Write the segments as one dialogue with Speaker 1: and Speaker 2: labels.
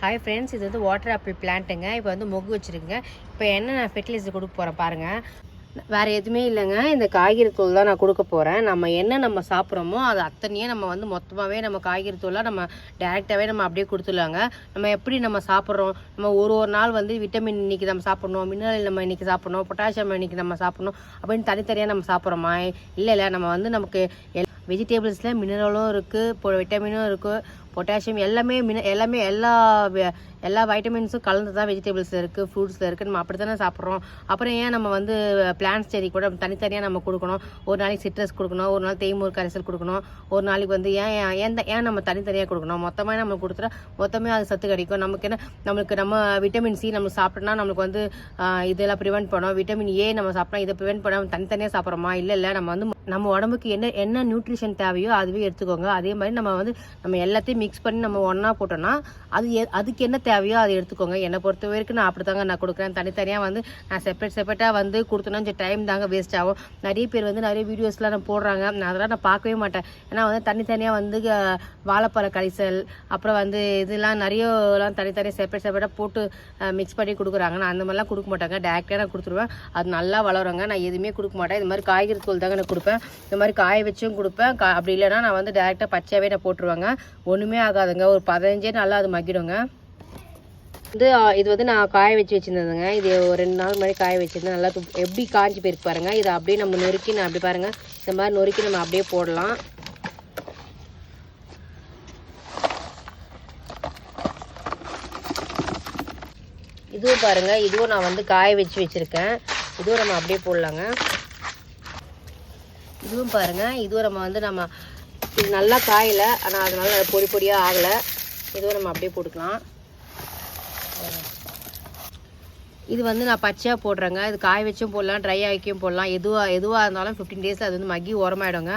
Speaker 1: Hi friends இது வந்து water apple பிளான்ட்டுங்க இப்போ வந்து மொக்கு வச்சுருக்குங்க. இப்போ என்ன நான் ஃபெர்டிலைசர் கொடுக்க போகிறேன் பாருங்கள் வேறு எதுவுமே இல்லைங்க. இந்த காய்கறி தூள் தான் நான் கொடுக்க போகிறேன் நம்ம என்ன நம்ம சாப்பிட்றோமோ அது அத்தனையே நம்ம வந்து மொத்தமாகவே நம்ம காய்கறி தூளாக நம்ம டேரெக்டாகவே நம்ம அப்படியே கொடுத்துடலாங்க. நம்ம எப்படி நம்ம சாப்பிட்றோம்? நம்ம ஒரு ஒரு நாள் வந்து விட்டமின் இன்னைக்கு நம்ம சாப்பிட்ணும் மினரல் நம்ம இன்னைக்கு சாப்பிட்ணும் பொட்டாசியம் இன்னைக்கு நம்ம சாப்பிட்ணும் அப்படின்னு தனித்தனியாக நம்ம சாப்பிட்றோமா? இல்லை இல்லை நம்ம வந்து நமக்கு வெஜிடபிள்ஸில் மினரலும் இருக்குது இப்போ விட்டமினும் இருக்குது பொட்டாசியம் எல்லாமே மின எல்லாமே எல்லா எல்லா வைட்டமின்ஸும் கலந்து தான் வெஜிடபிள்ஸில் இருக்குது ஃப்ரூட்ஸில் இருக்குது நம்ம அப்படி தானே சாப்பிட்றோம். அப்புறம் ஏன் நம்ம வந்து பிளான்ஸ் செடி கூட தனித்தனியாக நம்ம கொடுக்கணும். ஒரு நாளைக்கு சிட்ரஸ் கொடுக்கணும் ஒரு நாள் தேய்மூர் கரைசல் கொடுக்கணும். ஒரு நாளைக்கு வந்து ஏன் ஏன் ஏன் நம்ம தனித்தனியாக கொடுக்கணும்? மொத்தமாக நம்ம கொடுத்துட்டா மொத்தமே அது சத்து கிடைக்கும். நமக்கு என்ன நம்மளுக்கு நம்ம விட்டமின் சி நம்ம சாப்பிட்டோம்னா நம்மளுக்கு வந்து இதெல்லாம் ப்ரிவெண்ட் பண்ணோம். விட்டமின் ஏ நம்ம சாப்பிட்டோம் இதை ப்ரிவென்ட் பண்ண தனித்தனியாக சாப்பிட்றோமா? இல்லை இல்லை. நம்ம வந்து நம்ம உடம்புக்கு என்ன என்ன நியூட்ரிஷன் தேவையோ அதுவே எடுத்துக்கோங்க. அதே மாதிரி நம்ம வந்து நம்ம எல்லாத்தையும் மிக்ஸ் பண்ணி நம்ம ஒன்றா போட்டோம்னா அது எ- அதுக்கு என்ன தேவையோ அதை எடுத்துக்கோங்க. என்னை பொறுத்த வரைக்கும் நான் அப்படி தாங்க நான் கொடுக்குறேன். தனித்தனியாக வந்து நான் செப்பரேட் செப்பரேட்டாக வந்து கொடுத்தோன்னா கொஞ்சம் டைம் தாங்க வேஸ்ட் ஆகும். நிறைய பேர் வந்து நிறைய வீடியோஸ்லாம் நான் போடுறாங்க. நான் அதெல்லாம் நான் பார்க்கவே மாட்டேன். ஏன்னா வந்து தனித்தனியாக வந்து வாழைப்பழ கரிசல் அப்புறம் வந்து இதெல்லாம் நிறையலாம் தனித்தனியாக செப்பரேட் செப்பரேட்டாக போட்டு மிக்ஸ் பண்ணி கொடுக்குறாங்க. நான் அந்த மாதிரிலாம் கொடுக்க மாட்டாங்க. டேரெக்டாக நான் கொடுத்துருவேன். அது நல்லா வளருங்க. நான் எதுவுமே கொடுக்க மாட்டேன். இது மாதிரி காய்கறி தூள் தாங்க நான் கொடுப்பேன். இந்த மாதிரி காய வச்சும் கொடுப்பேன். கா அப்படி இல்லைன்னா நான் வந்து டேரெக்டாக பச்சையாகவே நான் போட்டுருவாங்க. ஒன்றுமே ஆகாதுங்க. ஒரு பதினஞ்சே நல்லா அது மக்கிடுங்க. வந்து இது வந்து நான் காய வச்சு வச்சுருந்ததுங்க. இது ஒரு ரெண்டு நாள் மாதிரி காய வச்சுருந்தேன். நல்லா எப்படி காஞ்சி போயிருக்கு பாருங்க. இதை அப்படியே நம்ம நொறுக்கி நான் அப்படி பாருங்க. இந்த மாதிரி நொறுக்கி நம்ம அப்படியே போடலாம். இதுவும் பாருங்க. இதுவும் நான் வந்து காய வச்சு வச்சுருக்கேன். இதுவும் நம்ம அப்படியே போடலாங்க. இதுவும் பாருங்க. இதுவும் நம்ம வந்து நம்ம இது நல்லா காயலை ஆனால் அதனால அது பொடி பொடியாக ஆகலை. இதுவும் நம்ம அப்படியே போட்டுக்கலாம். இது வந்து நான் பச்சையாக போடுறேங்க. இது காய வச்சும் போடலாம் ட்ரை ஆகிக்கும் போடலாம். எதுவாக எதுவாக இருந்தாலும் ஃபிஃப்டீன் டேஸில் அது வந்து மக்கி உரமாயிடுங்க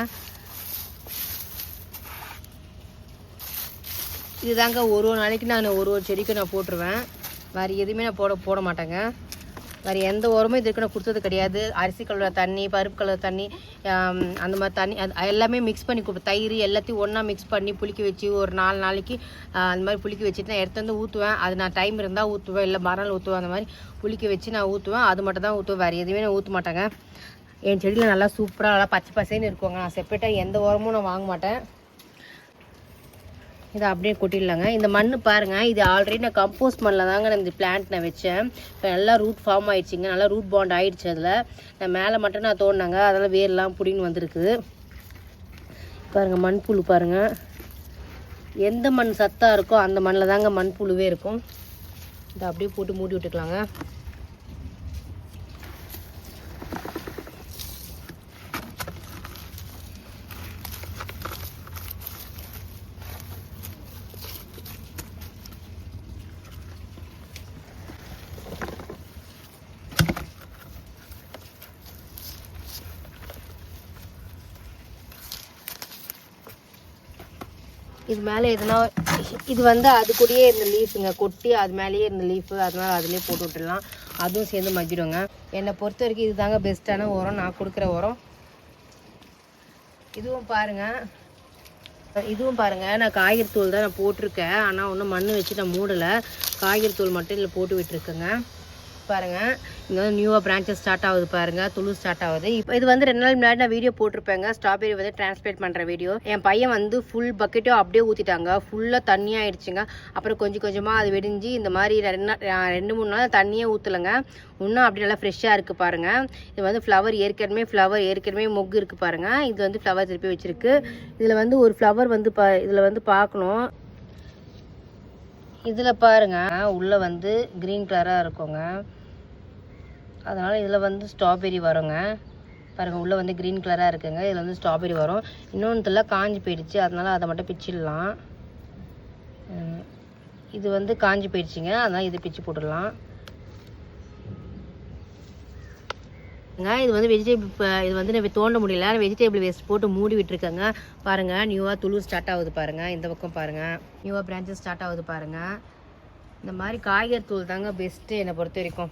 Speaker 1: இதுதாங்க ஒரு ஒரு நாளைக்கு நான் ஒரு ஒரு செடிக்கும் நான் போட்டுருவேன். வேறு எதுவுமே நான் போட போட மாட்டேங்க. வேறு எந்த உரமும் இதுக்கு நான் கொடுத்தது கிடையாது. அரிசி கலர் தண்ணி பருப்பு கலர் தண்ணி அந்த மாதிரி தண்ணி அது எல்லாமே மிக்ஸ் பண்ணி கொடுப்பேன் தயிர் எல்லாத்தையும் ஒன்றா மிக்ஸ் பண்ணி புளிக்க வச்சு ஒரு நாலு நாளைக்கு அந்த மாதிரி புளிக்க வச்சுட்டு நான் எடுத்து வந்து ஊற்றுவேன் அது நான் டைம் இருந்தால் ஊற்றுவேன் இல்லை மறுநாள் ஊற்றுவேன் அந்த மாதிரி புளிக்க வச்சு நான் ஊற்றுவேன் அது மட்டும் தான் ஊற்றுவேன் வேறு எதுவுமே நான் ஊற்ற மாட்டேங்க. என் செடியில் நல்லா சூப்பராக நல்லா பச்சை பசேன்னு இருக்குங்க. நான் செப்பரேட்டாக எந்த உரமும் நான் வாங்க மாட்டேன். இதை அப்படியே கொட்டிடலாங்க. இந்த மண் பாருங்க இது ஆல்ரெடி நான் கம்போஸ்ட் மண்ணில் தாங்க நான் இந்த பிளான்ட் நான் வச்சேன். இப்போ நல்லா ரூட் ஃபார்ம் ஆயிடுச்சுங்க நல்லா ரூட் பாண்ட் ஆயிடுச்சு அதில். நான் மேலே மட்டும் நான் தோணுனாங்க அதெல்லாம் வேர்லாம் பிடின்னு வந்திருக்குது பாருங்க மண்புழு பாருங்க. எந்த மண் சத்தாக இருக்கோ அந்த மண்ணில் தாங்க மண்புழுவே இருக்கும். இதை அப்படியே போட்டு மூடி விட்டுக்கலாங்க. இது மேலே எதுனா இது வந்து அது கூடயே இருந்த லீஃபுங்க கொட்டி அது மேலேயே இருந்த லீஃபு அதனால அதுலேயே போட்டு விட்டுடலாம். அதுவும் சேர்ந்து மக்கிடுங்க என்னை பொறுத்த வரைக்கும் இதுதாங்க பெஸ்ட்டான உரம். நான் கொடுக்குற உரம். இதுவும் பாருங்க. இதுவும் பாருங்கள் நான் காய்கறி தூள் தான் நான் போட்டிருக்கேன். ஆனால் ஒன்றும் மண் வச்சு நான் மூடலை. காய்கறி தூள் மட்டும் இதில் போட்டு விட்டுருக்கேங்க. பாருங்க. இங்கே வந்து நியூவாக பிரான்ச்சஸ் ஸ்டார்ட் ஆகுது பாருங்கள் துளு ஸ்டார்ட் ஆகுது. இப்போ இது வந்து ரெண்டு நாள் முன்னாடி நான் வீடியோ போட்டிருப்பேங்க. ஸ்ட்ராபெரி வந்து டிரான்ஸ்பிளேட் பண்ணுற வீடியோ என் பையன் வந்து ஃபுல் பக்கெட்டும் அப்படியே ஊற்றிட்டாங்க ஃபுல்லாக தண்ணியாக ஆயிடுச்சுங்க. அப்புறம் கொஞ்சம் கொஞ்சமாக அது வெடிஞ்சு இந்த மாதிரி ரெண்டு நாள் ரெண்டு மூணு நாள் தண்ணியே ஊற்றலைங்க இன்னும் அப்படி நல்லா ஃப்ரெஷ்ஷாக இருக்குது பாருங்கள் இது வந்து ஃப்ளவர் ஏற்கனவே ஃப்ளவர் ஏற்கனவே மொக்கு இருக்குது பாருங்கள் இது வந்து ஃப்ளவர் திருப்பி வச்சுருக்கு. இதில் வந்து ஒரு ஃப்ளவர் வந்து பா இதில் வந்து பார்க்கணும் இதில் பாருங்க. உள்ளே வந்து க்ரீன் கலராக இருக்குங்க. அதனால் இதில் வந்து ஸ்ட்ராபெரி வருங்க. பாருங்கள் உள்ளே வந்து க்ரீன் கலராக இருக்குங்க. இதில் வந்து ஸ்ட்ராபெரி வரும். இன்னொன்றுலாம் காஞ்சி போயிடுச்சு. அதனால் அதை மட்டும் பிச்சிடலாம். இது வந்து காஞ்சி போயிடுச்சுங்க. அதனால் இதை பிச்சு போட்டுடலாம். இது வந்து வெஜிடபிள் இது வந்து நம்ம தோண்ட முடியல. வெஜிடபிள் வேஸ்ட் போட்டு மூடி விட்டுருக்கேங்க. பாருங்கள் நியூவாக துளு ஸ்டார்ட் ஆகுது பாருங்கள் இந்த பக்கம் பாருங்க. நியூவாக பிரான்ச்சஸ் ஸ்டார்ட் ஆகுது பாருங்கள் இந்த மாதிரி காய்கறி தூள் தாங்க பெஸ்ட்டு என்னை பொறுத்த வரைக்கும்.